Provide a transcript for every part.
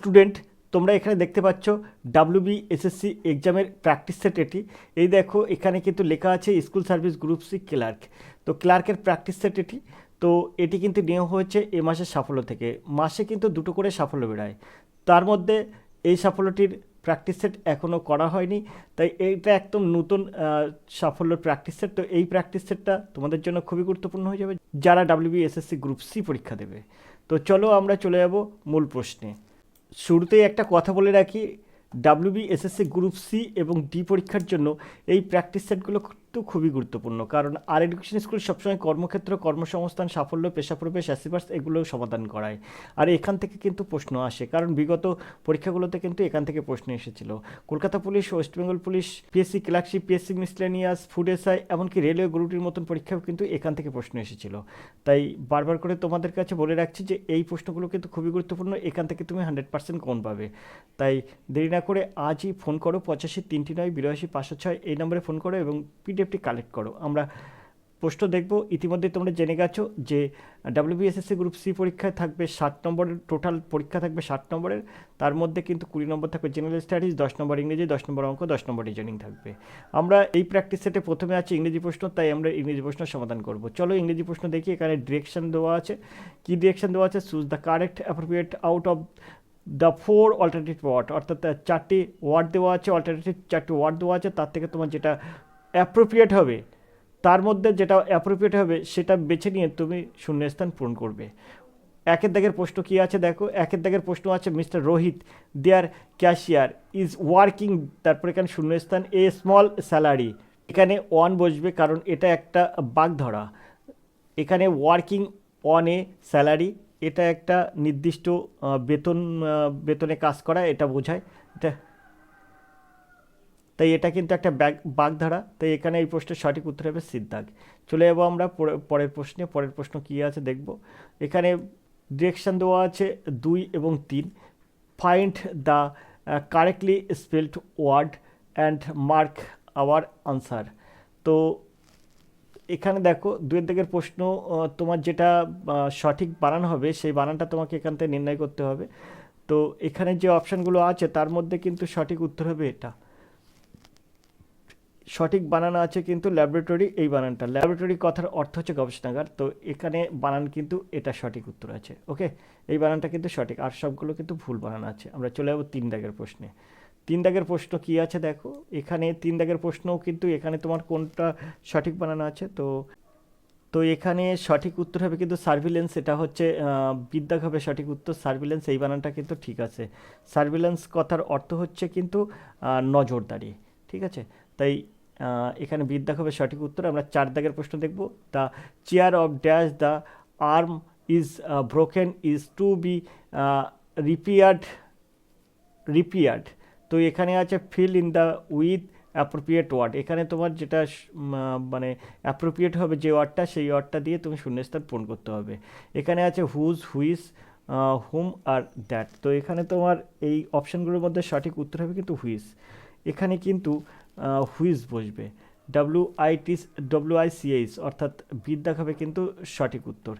Student তোমরা এখানে দেখতে পাচ্ছ ডাব্লিউবি এসএসসি এক্সামের প্র্যাকটিস সেট এটি। এই দেখো, এখানে কিন্তু লেখা আছে school service group C clerk তো ক্লার্কের প্র্যাকটিস সেট এটি। তো এটি কিন্তু নেওয়া হয়েছে এ মাসের সাফল্য থেকে। মাসে কিন্তু দুটো করে সাফল্য বেড়ায় তার মধ্যে এই সাফল্যটির প্র্যাকটিস সেট এখনও করা হয়নি। তাই এইটা একদম নতুন সাফল্যের প্র্যাকটিস সেট তো এই প্র্যাকটিস সেটটা তোমাদের জন্য খুবই গুরুত্বপূর্ণ হয়ে যাবে। যারা ডাব্লিউবি এসএসসি গ্রুপ সি পরীক্ষা দেবে। তো চলো আমরা চলে যাব মূল প্রশ্নে। শুরুতেই একটা কথা বলে রাখি ডাব্লিউবি এসএসসি গ্রুপ সি এবং ডি পরীক্ষার জন্য এই প্র্যাকটিস সেটগুলো কিন্তু খুবই গুরুত্বপূর্ণ। কারণ আর এডুকেশন স্কুল সবসময় কর্মক্ষেত্র, কর্মসংস্থান, সাফল্য, পেশা প্রবেশ, অ্যাসিভার্স এগুলো সমাধান করায়। আর এখান থেকে কিন্তু প্রশ্ন আসে। কারণ বিগত পরীক্ষাগুলোতে কিন্তু এখান থেকে প্রশ্ন এসেছিল। Kolkata police, West Bengal police, PSC clerkship, PSC miscellaneous, food SI, এমনকি রেলওয়ে গ্রুপটির মতন পরীক্ষাও কিন্তু এখান থেকে প্রশ্ন এসেছিল। তাই বারবার করে তোমাদের কাছে বলে রাখছি যে, এই প্রশ্নগুলো কিন্তু খুবই গুরুত্বপূর্ণ। এখান থেকে তুমি হান্ড্রেড পার্সেন্ট কোন পাবে। তাই দেরি না করে আজই ফোন করো। পঁচাশি তিনটি নয়, বিরাশি পাঁচশো ছয় এই নম্বরে ফোন করো এবং পিডিএফটি কালেক্ট করো। আমরা প্রশ্ন দেখব। ইতিমধ্যে তোমরা জেনে গেছো যে ডাব্লিউবিএসএসসি গ্রুপ সি পরীক্ষায় থাকবে ষাট নম্বরের টোটাল পরীক্ষা থাকবে ষাট নম্বরের। তার মধ্যে কিন্তু কুড়ি নম্বর থাকবে জেনারেল স্টাডিজ দশ নম্বর ইংরেজি, দশ নম্বর অঙ্ক, দশ নম্বর রিজনিং থাকবে। আমরা এই প্র্যাকটিস সেটে প্রথমে আছে ইংরেজি প্রশ্ন, তাই আমরা ইংরেজি প্রশ্ন সমাধান করব। চলো ইংরেজি প্রশ্ন দেখি, এখানে ডিরেকশন দেওয়া আছে। কি ডিরেকশন দেওয়া আছে? Choose the correct appropriate out of the four alternative word অর্থাৎ চারটি ওয়ার্ড দেওয়া আছে অল্টারনেটিভ চারটি ওয়ার্ড দেওয়া আছে। তার থেকে তোমার যেটা অ্যাপ্রোপ্রিয়েট হবে, তার মধ্যে যেটা অ্যাপ্রোপ্রিয়েট হবে সেটা বেছে নিয়ে তুমি শূন্যস্থান পূরণ করবে। একের দাগের প্রশ্ন কী আছে দেখো? একের দাগের প্রশ্ন আছে Mister Rohit, there cashier is working, তারপরে এখানে শূন্যস্থান, এ স্মল স্যালারি। এখানে ওয়ান বসবে কারণ এটা একটা বাগ ধরা। এখানে ওয়ার্কিং অন এ স্যালারি, এটা একটা নির্দিষ্ট বেতন বেতনে কাজ করা, এটা বোঝায়। এটা তাই এটা কিন্তু একটা ব্যাগ, বাগধারা। তাই এখানে এই প্রশ্নের সঠিক উত্তর হবে সিদ্ধাগ চলে যাব আমরা পরে- পরের প্রশ্নে। পরের প্রশ্ন কী আছে দেখব। এখানে ডিরেকশান দেওয়া আছে দুই এবং তিন। Find the correctly spelled word and mark our answer তো এখানে দেখো দুয়ের দিকের প্রশ্ন তোমার যেটা সঠিক বানান হবে, সেই বানানটা তোমাকে এখান থেকে নির্ণয় করতে হবে। তো এখানে যে অপশানগুলো আছে, তার মধ্যে কিন্তু সঠিক উত্তর হবে এটা। সঠিক বানান আছে কিন্তু ল্যাবরেটরি এই বানানটা। ল্যাবরেটরি কথার অর্থ হচ্ছে গবেষণাগার, তো এখানে বানান কিন্তু এটা সঠিক উত্তর আছে ওকে এই বানানটা কিন্তু সঠিক, আর সবগুলো কিন্তু ভুল বানান আছে। আমরা চলে যাব তিন দাগের প্রশ্নে। তিন দাগের প্রশ্ন কি আছে দেখো? এখানে তিন দাগের প্রশ্নও কিন্তু এখানে তোমার কোনটা সঠিক বানানো আছে, তো তো এখানে সঠিক উত্তর হবে কিন্তু সার্ভিলেন্স এটা হচ্ছে বিদ্যাক হবে সঠিক উত্তর সার্ভিলেন্স এই বানানটা কিন্তু ঠিক আছে। সার্ভিলেন্স কথার অর্থ হচ্ছে কিন্তু নজরদারি, ঠিক আছে? তাই এখানে বিদ্যাক হবে সঠিক উত্তর আমরা চার দাগের প্রশ্ন দেখব। The chair of dash the arm is broken is to be repaired repaired. তো এখানে আছে fill in the with appropriate word. এখানে তোমার যেটা মানে অ্যাপ্রোপ্রিয়েট হবে যে ওয়ার্ডটা, সেই ওয়ার্ডটা দিয়ে তুমি শূন্যস্থান পূরণ করতে হবে। এখানে আছে হুজ, হুইস হুম আর দ্যাট। তো এখানে তোমার এই অপশানগুলোর মধ্যে সঠিক উত্তর হবে কিন্তু হুইস। এখানে কিন্তু হুইস বসবে। W I T W I C H অর্থাৎ বিদ্যা হবে কিন্তু সঠিক উত্তর।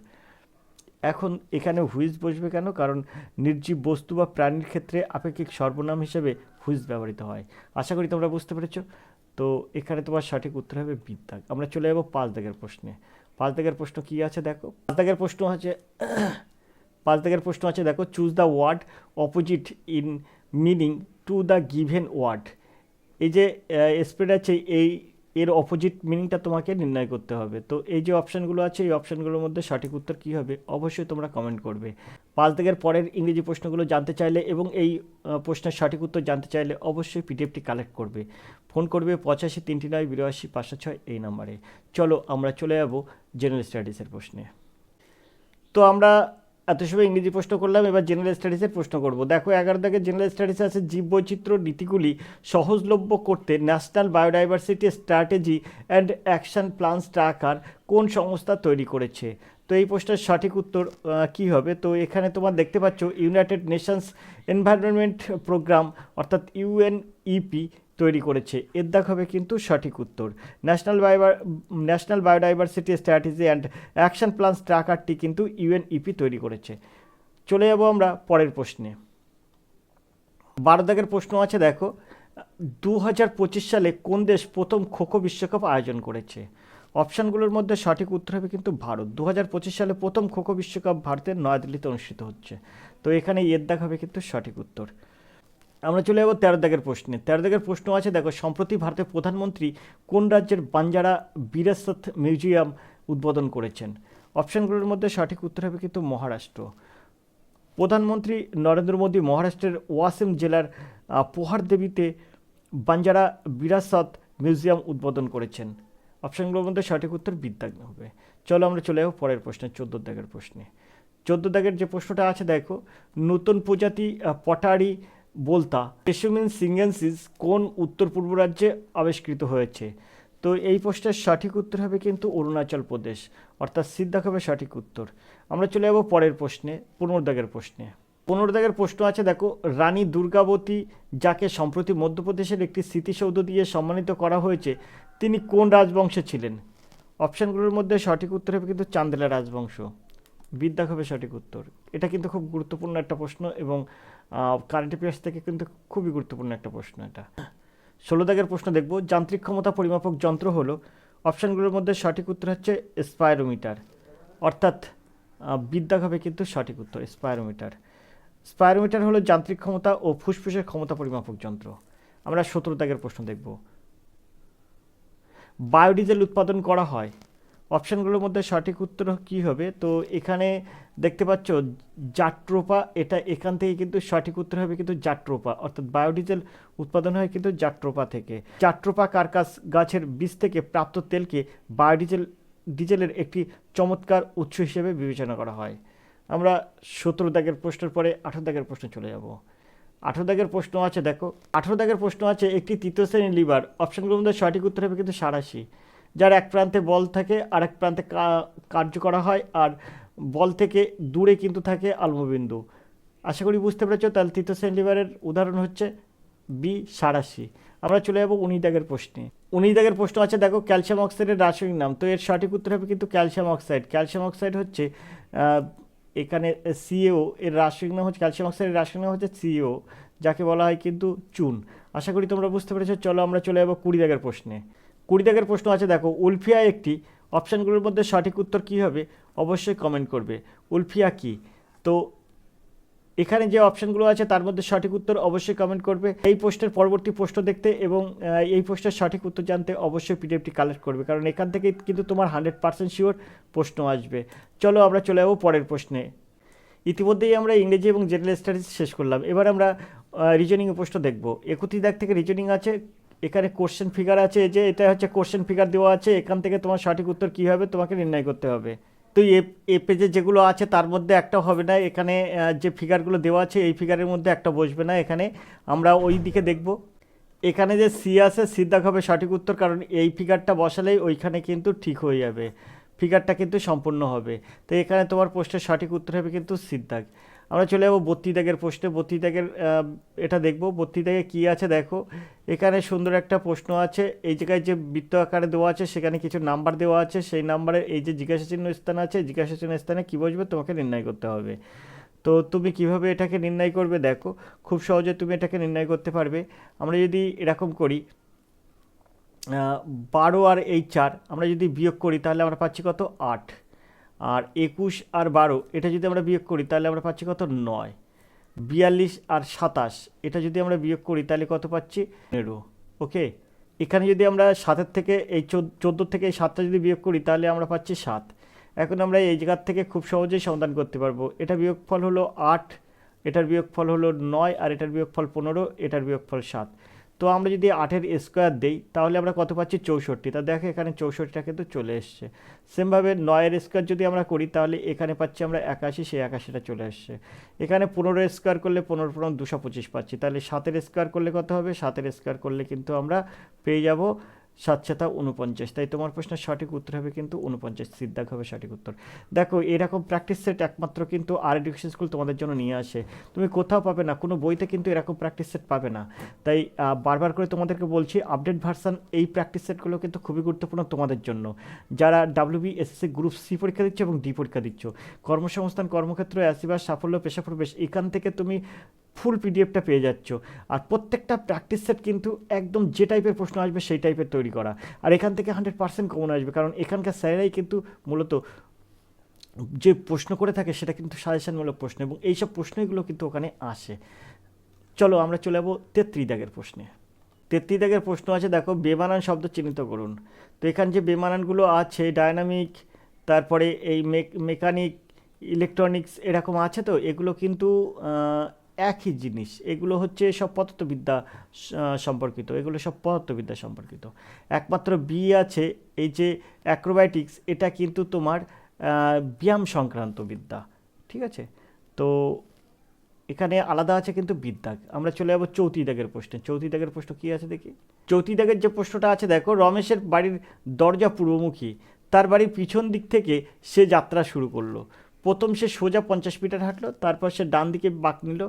এখন এখানে হুইজ বসবে কেন? কারণ নির্জীব বস্তু বা প্রাণীর ক্ষেত্রে আপেক্ষিক সর্বনাম হিসেবে হুইজ ব্যবহৃত হয়। আশা করি তোমরা বুঝতে পেরেছ। তো এখানে তোমার সঠিক উত্তর হবে বিদ্যাগ আমরা চলে যাব পাঁচ দাগের প্রশ্নে। পাঁচ দাগের প্রশ্ন কী আছে দেখো? পাঁচ দাগের প্রশ্ন আছে পাঁচ দাগের প্রশ্ন আছে দেখো, choose the word opposite in meaning to the given word. এই যে স্প্রেড আছে, এই, এর অপোজিট মিনিংটা তোমাকে নির্ণয় করতে হবে। তো এই যে অপশানগুলো আছে, এই অপশানগুলোর মধ্যে সঠিক উত্তর কী হবে? অবশ্যই তোমরা কমেন্ট করবে। পাঁচ দিকের পরের ইংরেজি প্রশ্নগুলো জানতে চাইলে এবং এই প্রশ্নের সঠিক উত্তর জানতে চাইলে অবশ্যই পিডিএফটি কালেক্ট করবে। ফোন করবে পঁচাশি তিনটি নয়, বিরাশি পাঁচশো ছয় এই নাম্বারে চলো আমরা চলে যাব জেনারেল স্টাডিজের প্রশ্নে। তো আমরা এত সময় ইংরেজি প্রশ্ন করলাম, এবার জেনারেল স্টাডিজের প্রশ্ন করব। দেখো, এগারো দাগে জেনারেল স্টাডিজ আছে জীববৈচিত্র্য নীতিগুলি সহজলভ্য করতে national biodiversity strategy and action plan স্ট্রাকার কোন সংস্থা তৈরি করেছে? তো এই প্রশ্নের সঠিক উত্তর কী হবে? তো এখানে তোমার দেখতে পাচ্ছ ইউনাইটেড নেশনস এনভায়রনমেন্ট প্রোগ্রাম অর্থাৎ ইউএনইপি তৈরি করেছে। এর দাগ হবে কিন্তু সঠিক উত্তর। National বায়োবার national biodiversity strategy and action plan ট্রাকারটি কিন্তু ইউএনইপি তৈরি করেছে। চলে যাব আমরা পরের প্রশ্নে। বারো দাগের প্রশ্ন আছে, দেখো দু হাজার পঁচিশ সালে কোন দেশ প্রথম খোখো বিশ্বকাপ আয়োজন করেছে? অপশানগুলোর মধ্যে সঠিক উত্তর হবে কিন্তু ভারত। দু হাজার পঁচিশ সালে প্রথম খোখো বিশ্বকাপ ভারতের নয়াদিল্লিতে অনুষ্ঠিত হচ্ছে। তো এখানে এর দাগ হবে কিন্তু সঠিক উত্তর। আমরা চলে যাব তেরো দাগের প্রশ্নে তেরো দাগের প্রশ্ন আছে, দেখো, সম্প্রতি ভারতের প্রধানমন্ত্রী কোন রাজ্যের বাঞ্জারা বিরাসত মিউজিয়াম উদ্বোধন করেছেন? অপশানগুলোর মধ্যে সঠিক উত্তর হবে কিন্তু মহারাষ্ট্র। প্রধানমন্ত্রী নরেন্দ্র মোদী মহারাষ্ট্রের ওয়াসিম জেলার পোহার দেবীতে বাঞ্জারা বিরাসত মিউজিয়াম উদ্বোধন করেছেন। অপশানগুলোর মধ্যে সঠিক উত্তর বিদ্যাগ্ন হবে। চলো আমরা চলে যাব পরের প্রশ্নে, চোদ্দ দাগের প্রশ্নে। চোদ্দ দাগের যে প্রশ্নটা আছে, দেখো, নতুন প্রজাতি পটারি বলতা, পেশুমিন সিঙ্গেন্সিস কোন উত্তর পূর্ব রাজ্যে আবিষ্কৃত হয়েছে? তো এই প্রশ্নের সঠিক উত্তর হবে কিন্তু অরুণাচল প্রদেশ, অর্থাৎ সিদ্ধাক হবে সঠিক উত্তর। আমরা চলে যাব পরের প্রশ্নে পনেরো দাগের প্রশ্নে। পনেরো দাগের প্রশ্ন আছে, দেখো, রানী দুর্গাবতী যাকে সম্প্রতি মধ্যপ্রদেশের একটি স্মৃতিসৌধ দিয়ে সম্মানিত করা হয়েছে, তিনি কোন রাজবংশে ছিলেন? অপশানগুলোর মধ্যে সঠিক উত্তর হবে কিন্তু চান্দেলা রাজবংশ। বিদ্যা হবে সঠিক উত্তর। এটা কিন্তু খুব গুরুত্বপূর্ণ একটা প্রশ্ন এবং কারেন্ট অ্যাফেয়ার্স থেকে কিন্তু খুবই গুরুত্বপূর্ণ একটা প্রশ্ন এটা। ষোলো দাগের প্রশ্ন দেখব। যান্ত্রিক ক্ষমতা পরিমাপক যন্ত্র হলো অপশানগুলোর মধ্যে সঠিক উত্তর হচ্ছে স্পাইরোমিটার অর্থাৎ আহ, বিদ্যা হবে কিন্তু সঠিক উত্তর স্পাইরোমিটার স্পাইরোমিটার হলো যান্ত্রিক ক্ষমতা ও ফুসফুসের ক্ষমতা পরিমাপক যন্ত্র। আমরা সতেরো দাগের প্রশ্ন দেখব। বায়োডিজেল উৎপাদন করা হয় অপশানগুলোর মধ্যে সঠিক উত্তর কী হবে? তো এখানে দেখতে পাচ্ছ জাট্রোপা, এটা এখান থেকে কিন্তু সঠিক উত্তর হবে কিন্তু জাট্রোপা, অর্থাৎ বায়োডিজেল উৎপাদন হয় কিন্তু জাট্রোপা থেকে। জাট্রোপা কার্কাস গাছের বীজ থেকে প্রাপ্ত তেলকে বায়োডিজেল, ডিজেলের একটি চমৎকার উৎস হিসেবে বিবেচনা করা হয়। আমরা সতেরো দাগের প্রশ্নের পরে আঠারো দাগের প্রশ্নে চলে যাব। আঠারো দাগের প্রশ্ন আছে, দেখো। আঠারো দাগের প্রশ্ন আছে, একটি তৃতীয় শ্রেণির লিভার, অপশনগুলোর মধ্যে সঠিক উত্তর হবে কিন্তু সারাশি যার এক প্রান্তে বল থাকে, আর এক প্রান্তে কার্য করা হয়, আর বল থেকে দূরে কিন্তু থাকে আলমবিন্দু। আশা করি বুঝতে পেরেছ, তাহলে তৃতীয় লিভারের উদাহরণ হচ্ছে বি সারাশি। আমরা চলে যাব উনিশ দাগের প্রশ্নে। উনিশ দাগের প্রশ্ন আছে, দেখো, ক্যালসিয়াম অক্সাইডের রাসায়নিক নাম। তো এর সঠিক উত্তর হবে কিন্তু ক্যালসিয়াম অক্সাইড। ক্যালসিয়াম অক্সাইড হচ্ছে এখানে সিএও এর রাসায়নিক নাম হচ্ছে, ক্যালসিয়াম অক্সাইডের রাসায়নিক নাম হচ্ছে সিএও যাকে বলা হয় কিন্তু চুন। আশা করি তোমরা বুঝতে পেরেছ। চলো আমরা চলে যাব কুড়ি দাগের প্রশ্নে। কুড়ি দাগের প্রশ্ন আছে, দেখো, উলফিয়া একটি। অপশানগুলোর মধ্যে সঠিক উত্তর কী হবে? অবশ্যই কমেন্ট করবে। উলফিয়া কি? তো এখানে যে অপশানগুলো আছে, তার মধ্যে সঠিক উত্তর অবশ্যই কমেন্ট করবে। এই পোস্টের পরবর্তী প্রশ্ন দেখতে এবং এই পোস্টের সঠিক উত্তর জানতে অবশ্যই পিডিএফটি কালেক্ট করবে। কারণ এখান থেকে কিন্তু তোমার হান্ড্রেড পার্সেন্ট শিওর প্রশ্ন আসবে। চলো আমরা চলে যাব পরের প্রশ্নে। ইতিমধ্যেই আমরা ইংরেজি এবং জেনারেল স্টাডিজ শেষ করলাম। এবার আমরা রিজনিং প্রশ্ন দেখব। একত্রিশ দাগ থেকে রিজনিং আছে এখানে কোশ্চেন ফিগার আছে যে, এটা হচ্ছে কোশ্চেন ফিগার দেওয়া আছে, এখান থেকে তোমার সঠিক উত্তর কী হবে? তোমাকে নির্ণয় করতে হবে। তো এ পেজে যেগুলো আছে, তার মধ্যে একটা হবে না। এখানে যে ফিগারগুলো দেওয়া আছে, এই ফিগারের মধ্যে একটা বসবে না এখানে। আমরা ওই দিকে দেখব। এখানে যে সি আছে, সিদ্ধাক হবে সঠিক উত্তর, কারণ এই ফিগারটা বসালেই ওইখানে কিন্তু ঠিক হয়ে যাবে। ফিগারটা কিন্তু সম্পূর্ণ হবে। তো এখানে তোমার প্রশ্নের সঠিক উত্তর হবে কিন্তু সিদ্ধাক। আমরা চলে যাব বত্রি দাগের প্রশ্নে। বত্রি দাগের আহ, এটা দেখব। বত্রি দাগে কী আছে দেখো? এখানে সুন্দর একটা প্রশ্ন আছে। এই জায়গায় যে বৃত্ত আকারে দেওয়া আছে সেখানে কিছু নাম্বার দেওয়া আছে। সেই নাম্বারের এই যে জিজ্ঞাসা চিহ্ন স্থান আছে জিজ্ঞাসা চিহ্ন স্থানে কী বসবে? তোমাকে নির্ণয় করতে হবে। তো তুমি কীভাবে এটাকে নির্ণয় করবে দেখো? খুব সহজে তুমি এটাকে নির্ণয় করতে পারবে। আমরা যদি এরকম করি বারো আর এই চার আমরা যদি বিয়োগ করি তাহলে আমরা পাচ্ছি কত? আট। আর একুশ আর বারো, এটা যদি আমরা বিয়োগ করি, তাহলে আমরা পাচ্ছি কত? নয়। বিয়াল্লিশ আর সাতাশ, এটা যদি আমরা বিয়োগ করি, তাহলে কত পাচ্ছি? পনেরো। ওকে এখানে যদি আমরা সাতের থেকে এই চোদ্দোর থেকে এই সাতটা যদি বিয়োগ করি, তাহলে আমরা পাচ্ছি সাত। এখন আমরা এই জায়গার থেকে খুব সহজেই সমাধান করতে পারব। এটা বিয়োগফল হলো আট, এটার বিয়োগফল হলো নয়, আর এটার বিয়োগফল পনেরো, এটার বিয়োগফল সাত। তো আমরা যদি আটের স্কোয়ার দিই, তাহলে আমরা কত পাচ্ছি? চৌষট্টি। তা দেখো এখানে চৌষট্টিটা কিন্তু চলে এসছে। সেমভাবে নয়ের স্কোয়ার যদি আমরা করি, তাহলে এখানে পাচ্ছি আমরা একাশি, সেই একাশিটা চলে এসছে। এখানে পনেরো স্কোয়ার করলে পনেরো পনেরো, দুশো পঁচিশ পাচ্ছি। তাহলে সাতের স্কোয়ার করলে কত হবে? সাতের স্কোয়ার করলে কিন্তু আমরা পেয়ে যাব সাত সাতা উনপঞ্চাশ তাই তোমার প্রশ্নের সঠিক উত্তর হবে কিন্তু উনপঞ্চাশ সিদ্ধাক হবে সঠিক উত্তর। দেখো, এরকম প্র্যাকটিস সেট একমাত্র কিন্তু আর এডুকেশন স্কুল তোমাদের জন্য নিয়ে আসে। তুমি কোথাও পাবে না, কোনো বইতে কিন্তু এরকম প্র্যাকটিস সেট পাবে না। তাই বারবার করে তোমাদেরকে বলছি আপডেট ভার্সান এই প্র্যাকটিস সেটগুলো কিন্তু খুবই গুরুত্বপূর্ণ তোমাদের জন্য। যারা ডাব্লিউবি এসএসসি গ্রুপ সি পরীক্ষা দিচ্ছ এবং ডি পরীক্ষা দিচ্ছ, কর্মসংস্থান, কর্মক্ষেত্র অ্যাসিবাস সাফল্য পেশা প্রবেশ এখান থেকে তুমি ফুল পিডিএফটা পেয়ে যাচ্ছ। আর প্রত্যেকটা প্র্যাকটিস সেট কিন্তু একদম যে টাইপের প্রশ্ন আসবে সেই টাইপের তৈরি করা। আর এখান থেকে হান্ড্রেড পার্সেন্ট কমন আসবে, কারণ এখানকার স্যারেরাই কিন্তু মূলত যে প্রশ্ন করে থাকে সেটা কিন্তু সাজেশনমূলক প্রশ্ন এবং এইসব প্রশ্নগুলো কিন্তু ওখানে আসে। চলো আমরা চলে যাব তেত্রিশ দাগের প্রশ্নে। তেত্রিশ দাগের প্রশ্ন আছে, দেখো, বেমানান শব্দ চিহ্নিত করুন। তো এখানে যে বেমানানগুলো আছে ডায়নামিক তারপরে এই মেকানিক ইলেকট্রনিক্স এরকম আছে তো, এগুলো কিন্তু একই জিনিস। এগুলো হচ্ছে সব পদার্থবিদ্যা সম্পর্কিত। এগুলো সব পদার্থবিদ্যা সম্পর্কিত। একমাত্র বি আছে, এই যে অ্যাক্রোব্যাটিক্স এটা কিন্তু তোমার ব্যায়াম সংক্রান্ত বিদ্যা। ঠিক আছে? তো এখানে আলাদা আছে কিন্তু বিদ্যাগ আমরা চলে যাব চৌতি দাগের প্রশ্নে। চৌতি দাগের প্রশ্ন কী আছে দেখি? চৌতি দাগের যে প্রশ্নটা আছে, দেখো, রমেশের বাড়ির দরজা পূর্বমুখী। তার বাড়ির পিছন দিক থেকে সে যাত্রা শুরু করল। প্রথম সে সোজা পঞ্চাশ মিটার হাঁটলো, তারপর সে ডান দিকে বাঁক নিল,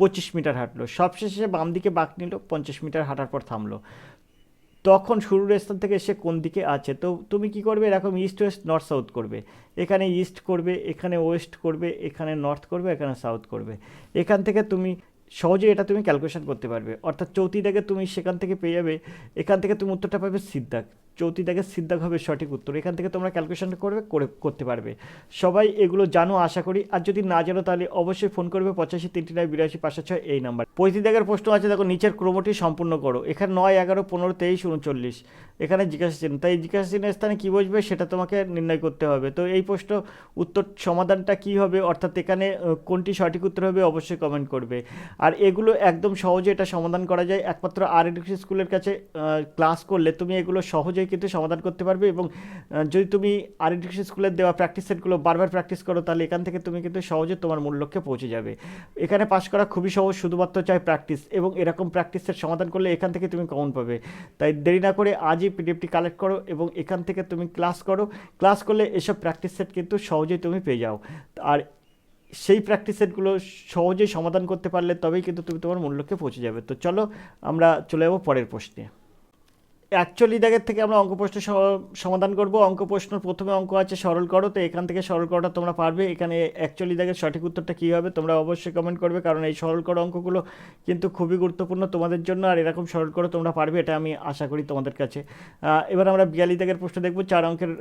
পঁচিশ মিটার হাঁটলো। সবশেষে সে বাম দিকে বাঁক নিল, পঞ্চাশ মিটার হাঁটার পর থামলো। তখন শুরুর স্থান থেকে সে কোন দিকে আছে? তো তুমি কি করবে? এরকম ইস্ট ওয়েস্ট, নর্থ সাউথ করবে। এখানে ইস্ট করবে, এখানে ওয়েস্ট করবে, এখানে নর্থ করবে, এখানে সাউথ করবে। এখান থেকে তুমি সহজে এটা তুমি ক্যালকুলেশন করতে পারবে। অর্থাৎ চৌতি দাগে তুমি সেখান থেকে পেয়ে যাবে, এখান থেকে তুমি উত্তরটা পাবে সিদ্ধাক চৌতি দাগে সিদ্ধাক হবে সঠিক উত্তর। এখান থেকে তোমরা ক্যালকুলেশন করবে, করে, করতে পারবে। সবাই এগুলো জানো, আশা করি। আর যদি না জানো, তাহলে অবশ্যই ফোন করবে পঁচাশি তিনটি নয়, বিরাশি পাঁচশো ছয়, এই নাম্বার পঁয়ত্রিশ দাগের প্রশ্ন আছে, দেখো, নিচের ক্রমটি সম্পূর্ণ করো। এখানে নয়, এগারো, পনেরো, তেইশ, উনচল্লিশ। এখানে জিজ্ঞাসা চিহ্ন। তাই জিজ্ঞাসা চিহ্নের স্থানে কী বসবে, সেটা তোমাকে নির্ণয় করতে হবে। তো এই প্রশ্ন উত্তর সমাধানটা কী হবে, অর্থাৎ এখানে কোনটি সঠিক উত্তর হবে, অবশ্যই কমেন্ট করবে। আর এগুলো একদম সহজে এটা সমাধান করা যায়। একমাত্র আর স্কুলের কাছে ক্লাস করলে তুমি এগুলো সহজেই কিন্তু সমাধান করতে পারবে এবং যদি তুমি আর স্কুলের দেওয়া প্র্যাকটিস সেটগুলো বারবার প্র্যাকটিস করো, তাহলে এখান থেকে তুমি কিন্তু সহজে তোমার মূল লক্ষ্যে পৌঁছে যাবে। এখানে পাশ করা খুবই সহজ, শুধুমাত্র চাই প্র্যাকটিস এবং এরকম প্র্যাকটিস সেট সমাধান করলে এখান থেকে তুমি কমন পাবে। তাই দেরি না করে আজই পিডিএফটি কালেক্ট করো এবং এখান থেকে তুমি ক্লাস করো। ক্লাস করলে এসব প্র্যাকটিস সেট কিন্তু সহজেই তুমি পেয়ে যাও। আর সেই প্র্যাকটিস সেটগুলো সহজেই সমাধান করতে পারলে তবেই কিন্তু তুমি তোমার মূল লক্ষ্যে পৌঁছে যাবে। তো চলো আমরা চলে যাব পরের প্রশ্নে। অ্যাকচুয়ালি দাগের থেকে আমরা অঙ্ক প্রশ্ন সমাধান করব। অঙ্ক প্রশ্ন প্রথমে অঙ্ক আছে, সরল করো। তো এখান থেকে সরল করাটা তোমরা পারবে। এখানে অ্যাকচুয়ালি দাগের সঠিক উত্তরটা কী হবে, তোমরা অবশ্যই কমেন্ট করবে। কারণ এই সরল করো অঙ্কগুলো কিন্তু খুবই গুরুত্বপূর্ণ তোমাদের জন্য। আর এরকম সরল করো তোমরা পারবে, এটা আমি আশা করি তোমাদের কাছে। এবার আমরা বিয়ালি দাগের প্রশ্ন দেখব। চার অঙ্কের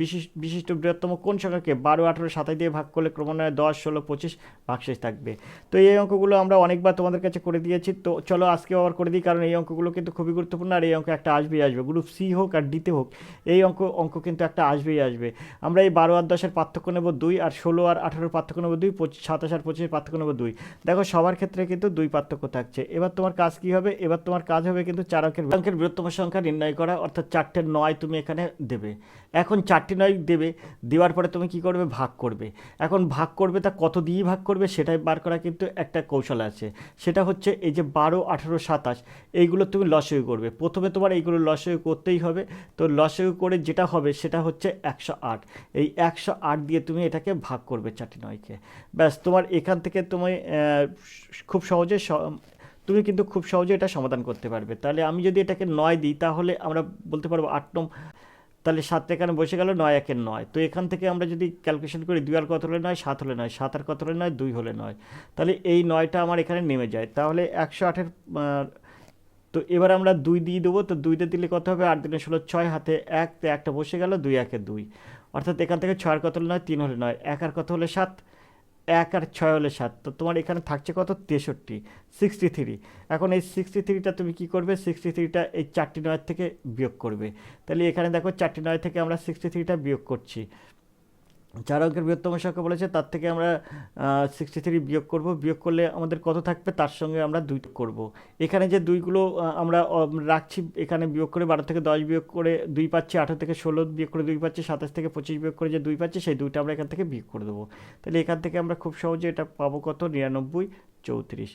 বিশিষ্ট বিশিষ্ট বৃহত্তম কোন সংখ্যাকে বারো, আঠেরো, সাতাশ দিয়ে ভাগ করলে ক্রমান্বয়ে দশ, ষোলো, পঁচিশ ভাগশেষ থাকবে। তো এই অঙ্কগুলো আমরা অনেকবার তোমাদের কাছে করে দিয়েছি। তো চলো আজকে আবার করে দিই, কারণ এই অঙ্কগুলো কিন্তু খুবই গুরুত্বপূর্ণ। আর এই অঙ্ক একটা আসবেই আসবে গ্রুপ সি হোক আর ডিতে হোক, এই অঙ্ক অঙ্ক কিন্তু একটা আসবেই আসবে। আমরা এই বারো আর দশের পার্থক্য নেব দুই আর ষোলো আর আঠারোর পার্থক্য নেব দুই, পঁচিশ, সাতাশ আর পঁচিশের পার্থক্য নেব দুই। দেখো সবার ক্ষেত্রে কিন্তু দুই পার্থক্য থাকছে। এবার তোমার কাজ কী হবে? এবার তোমার কাজ হবে কিন্তু চার অঙ্কের অঙ্কের বৃহত্তম সংখ্যা নির্ণয় করা, অর্থাৎ চারটের নয় তুমি এখানে দেবে। এখন চারটি নয় দেবে, দেওয়ার পরে তুমি কি করবে? ভাগ করবে। এখন ভাগ করবে তা কত দিয়ে ভাগ করবে সেটাই বার করা কিন্তু একটা কৌশল আছে। সেটা হচ্ছে এই যে বারো, আঠেরো, সাতাশ, এইগুলো তুমি লসেও করবে। প্রথমে তোমার এইগুলো লসেও করতেই হবে। তো লসেও করে যেটা হবে সেটা হচ্ছে একশো আট। এই একশো আট দিয়ে তুমি এটাকে ভাগ করবে চারটি নয়কে। ব্যাস, তোমার এখান থেকে তুমি খুব সহজে তুমি কিন্তু খুব সহজে এটা সমাধান করতে পারবে। তাহলে আমি যদি এটাকে নয় দিই, তাহলে আমরা বলতে পারব আট নম তাহলে সাত এখানে বসে গেল নয় একের নয়। তো এখান থেকে আমরা যদি ক্যালকুলেশন করি দুই আর কত হলে নয়? সাত হলে নয়। সাত আর কত হলে নয়? দুই হলে নয়। তাহলে এই নয়টা আমার এখানে নেমে যায়। তাহলে একশো আটের তো এবার আমরা দুই দিয়ে দেবো। তো দুইতে দিলে কত হবে? আট দিনে ষোলো, ছয় হাতে এক। একটা বসে গেল দুই, একে দুই। অর্থাৎ এখান থেকে ছয় আর কত হলে নয়? তিন হলে নয়। এক আর কত হলে সাত? এক আর ছয় হলে সাত। তো তোমার এখানে থাকছে কত? তেষট্টি। সিক্সটি থ্রি এখন এই সিক্সটি থ্রিটা তুমি কী করবে? সিক্সটি থ্রিটা এই চারটি নয় থেকে বিয়োগ করবে। তাহলে এখানে দেখো চারটি নয় থেকে আমরা সিক্সটি থ্রিটা বিয়োগ করছি। চার অঙ্কের বৃহত্তম সংখ্যা বলেছে, তার থেকে আমরা সিক্সটি থ্রি বিয়োগ করব। বিয়োগ করলে আমাদের কত থাকবে? তার সঙ্গে আমরা দুই করব। এখানে যে দুইগুলো আমরা রাখছি, এখানে বিয়োগ করে বারো থেকে দশ বিয়োগ করে দুই পাচ্ছি, আঠারো থেকে ষোলো বিয়োগ করে দুই পাচ্ছি, সাতাশ থেকে পঁচিশ বিয়োগ করে যে দুই পাচ্ছি, সেই দুইটা আমরা এখান থেকে বিয়োগ করে দেবো। তাহলে এখান থেকে আমরা খুব সহজে এটা পাবো কত? নিরানব্বই, চৌত্রিশ।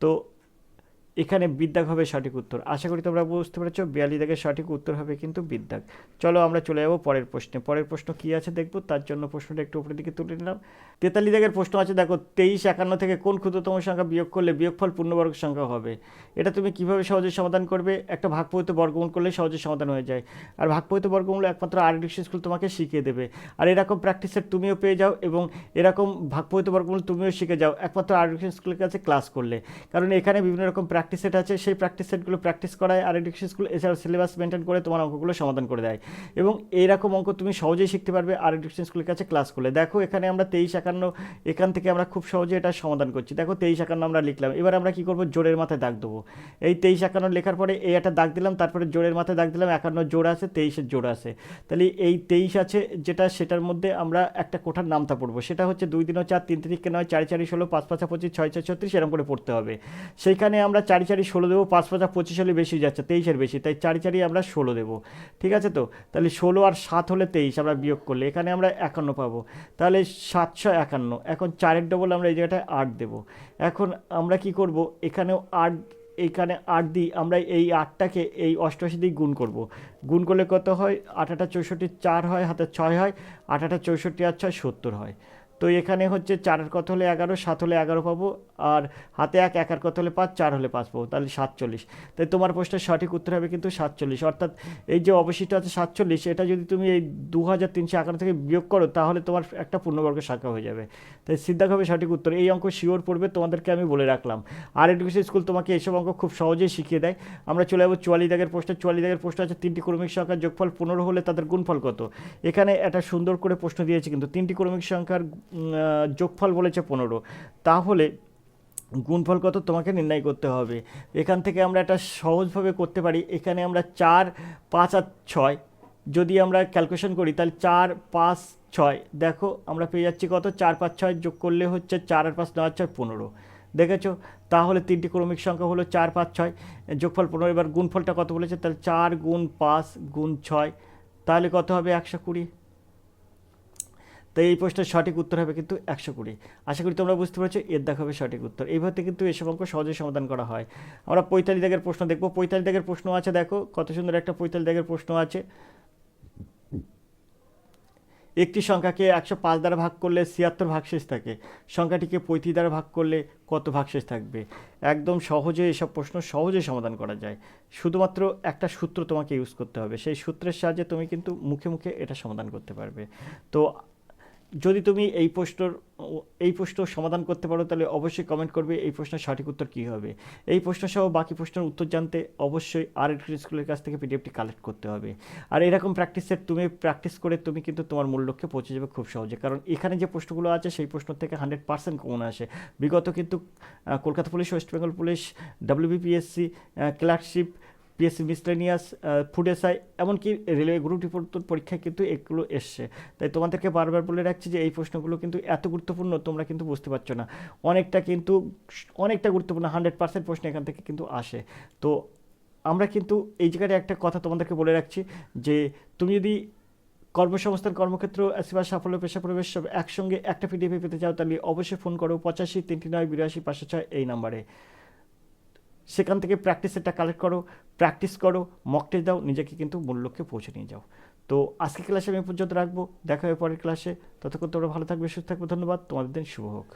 তো এখানে বিদ্যাগ হবে সঠিক উত্তর। আশা করি তোমরা বুঝতে পেরেছ বিয়াল্লিশ দাগের সঠিক উত্তর হবে কিন্তু বিদ্যাগ চলো আমরা চলে যাব পরের প্রশ্নে। পরের প্রশ্ন কী আছে দেখব, তার জন্য প্রশ্নটা একটু উপরের দিকে তুলে নিলাম। তেতাল্লিশ দাগের প্রশ্ন আছে, দেখো, তেইশ, একান্ন থেকে কোন ক্ষুদ্রতম সংখ্যা বিয়োগ করলে বিয়োগফল পূর্ণবর্গ সংখ্যা হবে? এটা তুমি কীভাবে সহজে সমাধান করবে? একটা ভাগপরিত বর্গমূল করলে সহজে সমাধান হয়ে যায়। আর ভাগপরিত বর্গমূল একমাত্র আরডিকশন স্কুল তোমাকে শিখিয়ে দেবে। আর এরকম প্র্যাকটিসের তুমিও পেয়ে যাও এবং এরকম ভাগপরিত বর্গমূল তুমিও শিখে যাও। একমাত্র আরডিকশন স্কুলের কাছে ক্লাস করলে। কারণ এখানে বিভিন্ন রকম সেট আছে, সেই প্র্যাকটিস সেটগুলো প্র্যাকটিস করায়, আর এডুকেশন স্কুল এছাড়াও সিলেবাস মেনটেন করে তোমার অঙ্কগুলো সমাধান করে দেয়। এবং এইরকম অঙ্ক তুমি সহজেই শিখতে পারবে আর এডুকেশন স্কুলের কাছে ক্লাস করলে দেখো, এখানে আমরা তেইশ একান্ন, এখান থেকে আমরা খুব সহজে এটা সমাধান করছি। দেখো, তেইশ একান্ন আমরা লিখলাম। এবার আমরা কি করব? জোরের মাথায় দাগ দেবো। এই তেইশ একান্ন লেখার পরে এই একটা দাগ দিলাম, তারপরে জোরের মাথায় দাগ দিলাম, একান্ন জোর আছে, তেইশের জোর আছে। তাহলে এই তেইশ আছে, যেটা সেটার মধ্যে আমরা একটা কোঠার নামতা পড়ব। সেটা হচ্ছে দুই দিনও চার, তিন তিরিখকে নয়, চারি চারি ষোলো, পাঁচ পাঁচা পঁচিশ, ছয় ছয় ছত্রিশ এরকম করে পড়তে হবে। সেইখানে আমরা চারি চারি চারি ষোলো দেবো, পাঁচ পাঁচা পঁচিশ হলে বেশি যাচ্ছে, তেইশের বেশি, তাই চারি চারি আমরা ষোলো দেবো, ঠিক আছে তো? তাহলে ষোলো আর সাত হলে তেইশ আমরা বিয়োগ করলে এখানে আমরা একান্ন পাবো, তাহলে সাতশো একান্ন, এখন চারের ডবল আমরা এই জায়গাটায় আট দেবো, এখন আমরা কি করব? এখানেও আট এইখানে আট দিই, আমরা এই আটটাকে এই অষ্টআশি দিয়ে গুণ করব, গুণ করলে কত হয়? আট আটা চৌষট্টি চার হয়, হাতে ছয় হয়, আট আটা চৌষট্টি আর ছয় সত্তর হয় তো এখানে হচ্ছে চারের কত হলে এগারো, সাত হলে এগারো পাবো আর হাতে এক, একার কত হলে পাঁচ, চার হলে পাঁচ পাবো, তাহলে সাতচল্লিশ। তাই তোমার প্রশ্নের সঠিক উত্তর হবে কিন্তু সাতচল্লিশ। অর্থাৎ এই যে অবশিষ্ট আছে সাতচল্লিশ, এটা যদি তুমি এই দু হাজার তিনশো একান্ন থেকে বিয়োগ করো, তাহলে তোমার একটা পূর্ণবর্গ শাখা হয়ে যাবে। তাই সিদ্ধাক হবে সঠিক উত্তর। এই অঙ্ক শিওর পড়বে, তোমাদেরকে আমি বলে রাখলাম। আর এডুকেশন স্কুল তোমাকে এইসব অঙ্ক খুব সহজেই শিখিয়ে দেয়। আমরা চলে যাব চুয়াল্লিশ দাগের প্রশ্নে। চুয়াল্লিশ দাগের প্রশ্ন আছে তিনটি ক্রমিক সংখ্যার যোগফল পনেরো হলে তাদের গুণফল কত? এখানে একটা সুন্দর করে প্রশ্ন দিয়েছে কিন্তু তিনটি ক্রমিক সংখ্যার যোগফল বলেছে পনেরো। তাহলে গুণফল কত? তোমাকে নির্ণয় করতে হবে। এখান থেকে আমরা একটা সহজভাবে করতে পারি। এখানে আমরা চার, পাঁচ আর ছয়। যদি আমরা ক্যালকুলেশন করি, তাহলে চার, পাঁচ, ছয়। দেখো, আমরা পেয়ে যাচ্ছি কত? চার, পাঁচ, ছয় যোগ করলে হচ্ছে চার আর পাঁচ, নয়, ছয়, পনেরো। দেখেছ? তাহলে তিনটি ক্রমিক সংখ্যা হলো চার, পাঁচ, ছয়। যোগফল পনেরো, এবার গুণফলটা কত বলেছে? তাহলে চার গুণ পাঁচ গুণ ছয়। তাহলে কত হবে? একশো কুড়ি। তো এই প্রশ্নের সঠিক উত্তর হবে কিন্তু একশো কুড়ি। আশা করি তোমরা বুঝতে পারছ, এর দেখা হবে সঠিক উত্তর। এইভাবে কিন্তু এসব অঙ্ক সহজে সমাধান করা হয়। আমরা পঁয়তাল্লিশ দাগের প্রশ্ন দেখব। পঁয়তাল্লিশ দাগের প্রশ্ন আছে, দেখো, কত সুন্দর একটা পঁয়তাল্লিশ দাগের প্রশ্ন আছে। একটি সংখ্যাকে একশো পাঁচ দ্বারা ভাগ করলে ছিয়াত্তর ভাগশেষ থাকে। সংখ্যাটিকে পঁয়ত্রিশ দ্বারা ভাগ করলে কত ভাগশেষ থাকবে? একদম সহজে এসব প্রশ্ন সহজে সমাধান করা যায়। শুধুমাত্র একটা সূত্র তোমাকে ইউজ করতে হবে। সেই সূত্রের সাহায্যে তুমি কিন্তু মুখে মুখে এটা সমাধান করতে পারবে। তো যদি তুমি এই প্রশ্নর, এই প্রশ্ন সমাধান করতে পারো, তাহলে অবশ্যই কমেন্ট করবে এই প্রশ্নের সঠিক উত্তর কী হবে। এই প্রশ্ন সহ বাকি প্রশ্নের উত্তর জানতে অবশ্যই আর স্কুলের কাছ থেকে পিডিএফটি কালেক্ট করতে হবে। আর এরকম প্র্যাকটিসের তুমি প্র্যাকটিস করে তুমি কিন্তু তোমার মূল লক্ষ্যে পৌঁছে যাবে খুব সহজে। কারণ এখানে যে প্রশ্নগুলো আছে, সেই প্রশ্ন থেকে হান্ড্রেড পার্সেন্ট কমন আসে। বিগত কিন্তু Kolkata police, West Bengal police WBPSC clerkship PSC miscellaneous food SI এমনকি রেলওয়ে গ্রুপ ডি পরীক্ষায় কিন্তু এগুলো এসছে। তাই তোমাদেরকে বারবার বলে রাখছি যে এই প্রশ্নগুলো কিন্তু এত গুরুত্বপূর্ণ, তোমরা কিন্তু বুঝতে পারছ না। অনেকটা কিন্তু, অনেকটা গুরুত্বপূর্ণ, হান্ড্রেড পার্সেন্ট প্রশ্ন এখান থেকে কিন্তু আসে। তো আমরা কিন্তু এই জায়গায় একটা কথা তোমাদেরকে বলে রাখছি যে, তুমি যদি কর্মসংস্থান, কর্মক্ষেত্র, সেবা সাফল্য, পেশা প্রবেশ সব একসঙ্গে একটা পিডিএফ পেতে চাও, তাহলে অবশ্যই ফোন করো পঁচাশি তিনটি নয়, বিরাশি পাঁচশো ছয় এই নাম্বারে। সেখান থেকে প্র্যাকটিসেরটা কালেক্ট করো প্র্যাকটিস করো মকটে দাও, নিজেকে কিন্তু মূল লক্ষ্যে পৌঁছে নিয়ে যাও। তো আজকে ক্লাসে আমি পর্যন্ত রাখব, দেখা হবে পরের ক্লাসে ততক্ষণ তোমরা ভালো থাকবে, সুস্থ থাকবে, ধন্যবাদ। তোমাদের দিন শুভ হোক।